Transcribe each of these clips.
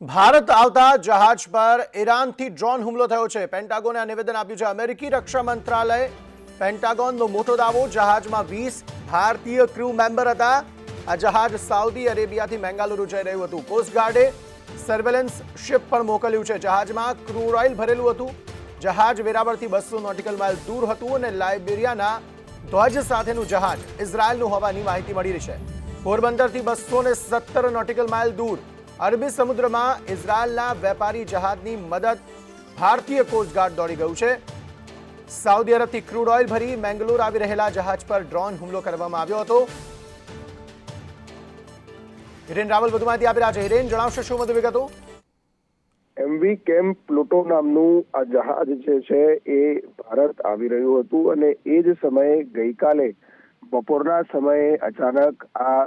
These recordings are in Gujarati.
ભારત આવતા જહાજ પર ઈરાનથી ડ્રોન હુમલો થયો છે. પેન્ટાગોને આ નિવેદન આપ્યું છે. અમેરિકી રક્ષા મંત્રાલય પેન્ટાગોનનો મોટો દાવો, જહાજમાં વીસ ભારતીય ક્રૂ મેમ્બર હતા. આ જહાજ સાઉદી અરેબિયાથી મેંગાલુરુ જઈ રહ્યું હતું. કોસ્ટગાર્ડે સર્વેલન્સ શિપ પણ મોકલ્યું છે. જહાજમાં ક્રૂડ ઓઇલ ભરેલું હતું. જહાજ વેરાવળથી બસો નોટિકલ માઇલ દૂર હતું અને લાઇબેરિયાના ધ્વજ સાથેનું જહાજ ઇઝરાયલનું હોવાની માહિતી મળી રહી છે. પોરબંદરથી બસો સત્તર નોટિકલ માઇલ દૂર અરબી સમુદ્રમાં ઇઝરાયલના વેપારી જહાજની મદદ ભારતીય કોસ્ટગાર્ડ દોડી ગયું છે. સાઉદી અરબથી ક્રૂડ ઓઇલ ભરી મેંગલોર આવી રહેલા જહાજ પર ડ્રોન હુમલો કરવામાં આવ્યો હતો. હિરેન રાવલ, વધુ માહિતી આપી રહ્યા છે. હિરેન, જણાવશો શું વધુ વિગતો? એમવી કેમ્પ પ્લુટો નામનું આ જહાજ જે છે એ ભારત આવી રહ્યું હતું અને એ જ સમયે ગઈકાલે બપોરના સમયે અચાનક આ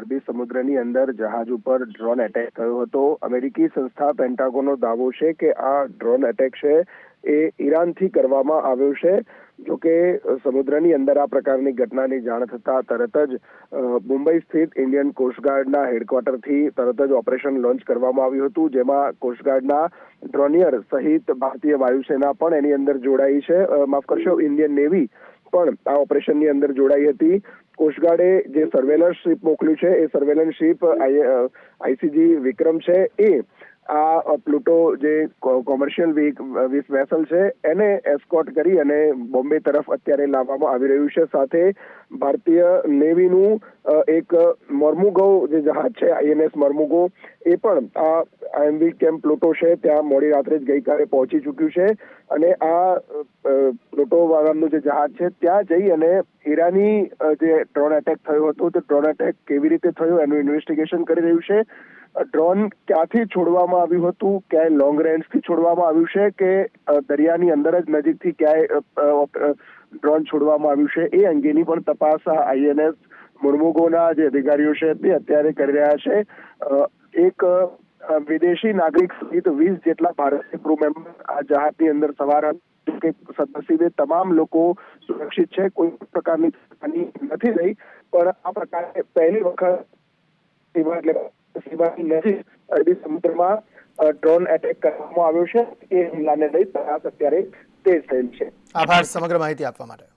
અરબી સમુદ્રની અંદર જહાજ ઉપર ડ્રોન એટેક થયો હતો. અમેરિકી સંસ્થા પેન્ટાગોનનો દાવો છે કે આ ડ્રોન એટેક છે એ ઈરાનથી કરવામાં આવ્યો છે. જો કે, સમુદ્રની અંદર આ પ્રકારની ઘટનાની જાણ થતા તરત જ મુંબઈ સ્થિત ઇન્ડિયન કોસ્ટગાર્ડના હેડક્વાર્ટરથી તરત જ ઓપરેશન લોન્ચ કરવામાં આવ્યું હતું, જેમાં કોસ્ટગાર્ડના ડ્રોનિયર સહિત ભારતીય વાયુસેના પણ એની અંદર જોડાઈ છે. માફ કરશો, ઇન્ડિયન નેવી પણ આ ઓપરેશનની અંદર જોડાઈ હતી. કોસ્ટગાર્ડે જે સર્વેલન્સ શિપ મોકલ્યું છે, એ સર્વેલન્સ શિપ આઈસીજી વિક્રમ છે, એ આ પ્લુટો જે કોમર્શિયલ વીસ વેસલ છે, એને એસ્કોટ કરી અને બોમ્બે તરફ અત્યારે લાવવામાં આવી રહ્યું છે. સાથે ભારતીય નેવીનું એક મરમુગો જે જહાજ છે આઈએનએસ મોર્મુગો, એ પણ આ આઈએમવી કેમ્પ પ્લુટો છે, ત્યાં મોડી રાત્રે જ ગઈકાલે પહોંચી ચૂક્યું છે. અને આ પ્લુટો નામનું જે જહાજ છે, ત્યાં જઈ અને ઈરાની જે ડ્રોન એટેક થયો હતો, તે ડ્રોન એટેક કેવી રીતે થયો એનું ઇન્વેસ્ટિગેશન કરી રહ્યું છે. ડ્રોન ક્યાંથી છોડવામાં આવ્યું હતું, ક્યાંય લોંગ રેન્જથી છોડવામાં આવ્યું છે કે દરિયાની અંદર જ નજીકથી ક્યાંય ડ્રોન છોડવામાં આવ્યું છે, એ અંગેની પણ તપાસ આ આઈએનએસ મુર્મુગોના જે અધિકારીઓ છે તે અત્યારે કરી રહ્યા છે. એક વિદેશી નાગરિક સહિત વીસ જેટલા ભારતીય ક્રૂ મેમ્બર આ જહાજની અંદર સવાર કે સદનસીબે તમામ લોકો સુરક્ષિત છે, કોઈ પ્રકારની હાની નથી રહી પણ આ પ્રકારે પહેલી વખત સીમા એટલે સીમાની નજીક અરબી સમુદ્રમાં ડ્રોન એટેક કરવામાં આવ્યો છે. એ હુમલાને લઈ તપાસ અત્યારે તેજ થયેલ છે. આભાર, સમગ્ર માહિતી આપવા માટે.